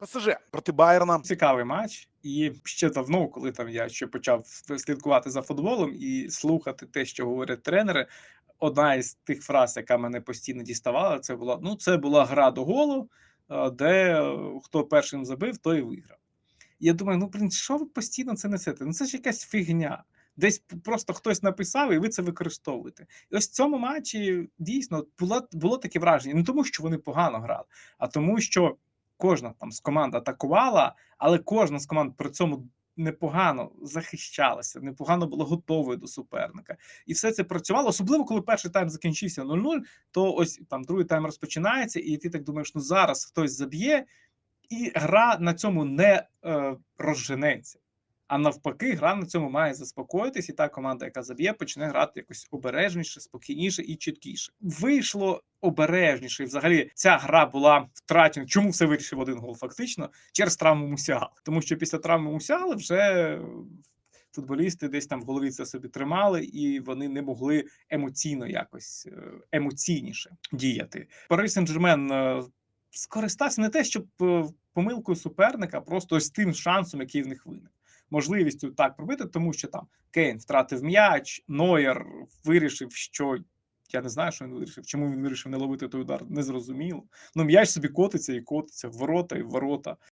ПСЖ проти Байерна. Цікавий матч, і ще давно, коли там я ще почав слідкувати за футболом і слухати те, що говорять тренери. Одна із тих фраз, яка мене постійно діставала, це була: ну, це була гра до голу, е, де е, хто першим забив, той і виграв. Я думаю, ну блін, що ви постійно це несете? Ну це ж якась фігня. Десь просто хтось написав, і ви це використовуєте. І ось в цьому матчі дійсно було, було таке враження. Не тому, що вони погано грали, а тому, що кожна там з команд атакувала, але кожна з команд при цьому непогано захищалася, непогано була готовою до суперника. І все це працювало, особливо коли перший тайм закінчився 0-0, то ось там другий тайм розпочинається, і ти так думаєш, ну зараз хтось заб'є, і гра на цьому не е, розженеться. А навпаки, гра на цьому має заспокоїтись, і та команда, яка заб'є, почне грати якось обережніше, спокійніше і чіткіше. Вийшло обережніше. І взагалі ця гра була втрачена. Чому все вирішив один гол? Фактично через травму Мусіала. Тому що після травми Мусіали вже футболісти десь там в голові це собі тримали, і вони не могли емоційно якось е, емоційніше діяти. Пари Сен-Жермен скористався не те, щоб е, помилкою суперника, просто ось тим шансом, який в них виник. Можливістю так пробити, тому що там Кейн втратив м'яч, Нойер вирішив, що я не знаю, що він вирішив. Чому він вирішив не ловити той удар, не зрозуміло. Ну, м'яч собі котиться і котиться в ворота і в ворота.